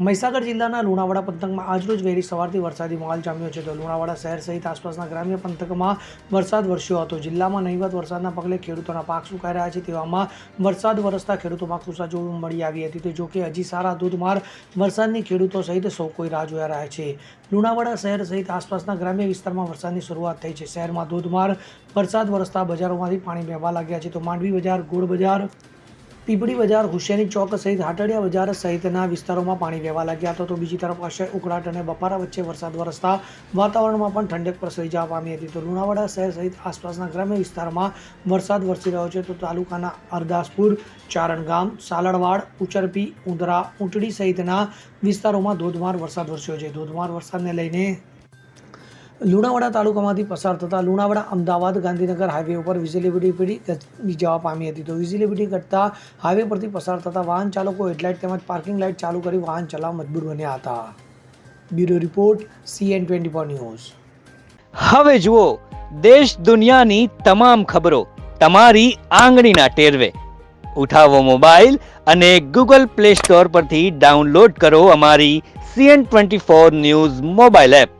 મહીસાગર જિલ્લાના લુણાવાડા પંથકમાં આજરોજ વહેલી સવારથી વરસાદી માહોલ જામ્યો છે તો લુણાવાડા શહેર સહિત આસપાસના ગ્રામ્ય પંથકમાં વરસાદ વરસ્યો હતો. જિલ્લામાં નહીવત વરસાદના પગલે ખેડૂતોના પાક સુકાઈ રહ્યા છે તેવામાં વરસાદ વરસતા ખેડૂતોમાં જોવા મળી આવી હતી. તો જોકે હજી સારા ધોધમાર વરસાદની ખેડૂતો સહિત સૌ કોઈ રાહ જોયા રહ્યા છે. લુણાવાડા શહેર સહિત આસપાસના ગ્રામ્ય વિસ્તારમાં વરસાદની શરૂઆત થઈ છે. શહેરમાં ધોધમાર વરસાદ વરસતા બજારોમાંથી પાણી વહેવા લાગ્યા છે. તો માંડવી બજાર, ગોળ બજાર પીપળી બજાર, હુસેની ચોક સહિત હાટડિયા બજાર સહિતના વિસ્તારોમાં પાણી વહેવા લાગ્યા હતા. તો બીજી તરફ અસહ્ય ઉકળાટ અને બફારા વચ્ચે વરસાદ વરસતા વાતાવરણમાં પણ ઠંડક પ્રસરી જવા પામી હતી. તો લુણાવાડા શહેર સહિત આસપાસના ગ્રામ્ય વિસ્તારમાં વરસાદ વરસી રહ્યો છે. તો તાલુકાના અરદાસપુર, ચારણગામ, સાલડવાડ, ઉચરપી, ઉંદરા ઊંટડી સહિતના વિસ્તારોમાં ધોધમાર વરસાદ વરસ્યો છે. ધોધમાર વરસાદને લઈને લુણાવાડા તાલુકામાંથી પસાર થતા લુણાવાડા અમદાવાદ ગાંધીનગર હાઈવે ઉપર વિઝિબિલિટી પીડી જવા પામી હતી. તો વિઝિબિલિટી ઘટતા હાઈવે પરથી પસાર થતા વાહન ચાલકો હેડલાઇટ તેમજ પાર્કિંગ લાઇટ ચાલુ કરી વાહન ચલાવવા મજબૂર બન્યા હતા. Bureau report CN twenty four news. હવે જુઓ, દેશ દુનિયાની તમામ ખબરો તમારી આંગળીના ટેરવે. ઉઠાવો મોબાઈલ અને ગૂગલ પ્લે સ્ટોર પરથી ડાઉનલોડ કરો અમારી CN twenty four news mobile app